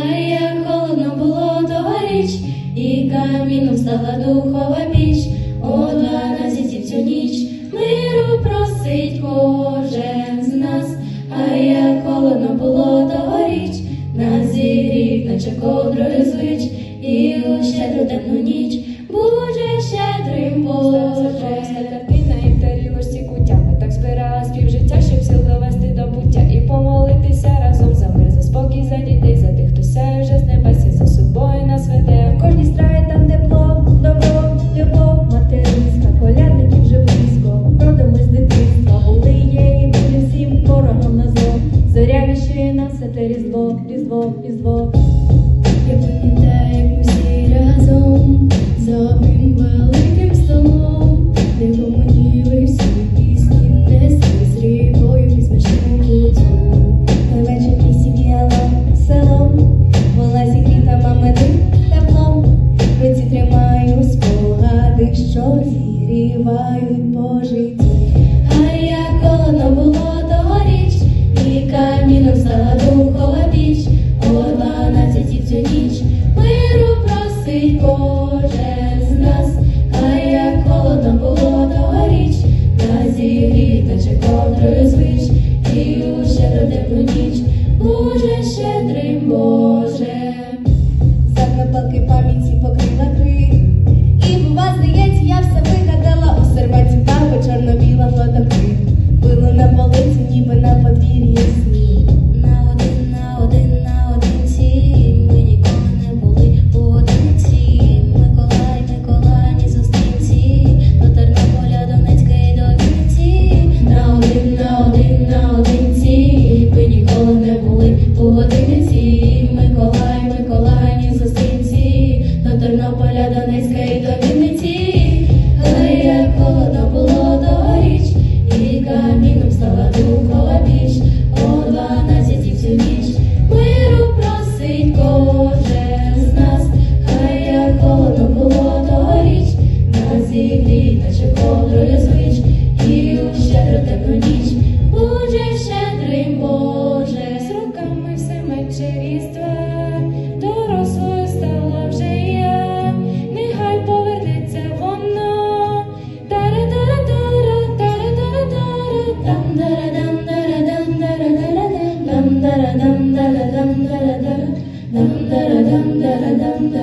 а як холодно було тогоріч, і каміном стала духова піч, о дванадцяті в цю ніч миру просить кожен з нас, а як холодно було тогоріч, на зігрів, наче ковдрою звич, і у щедру темну ніч Зоря віщує нам різдво, різдво, різдво. Я пам'ятаю, як всі разом за одним великим столом, де гомоніли всі пісні, несли з рібою і смачну кутю. Той вечір лісі віяло селом, була зігріта маминим теплом. В руці тримаю спогади, що зігрівають Закапелки пам'яті покрила Донецька і до Вінниці. Але як холодно було доріч, і каміном стала духова піч, о дванадцяті всю ніч миру просить кожен з нас, хай як холодно було доріч, на землі, наче ковдрою रदं द रदं द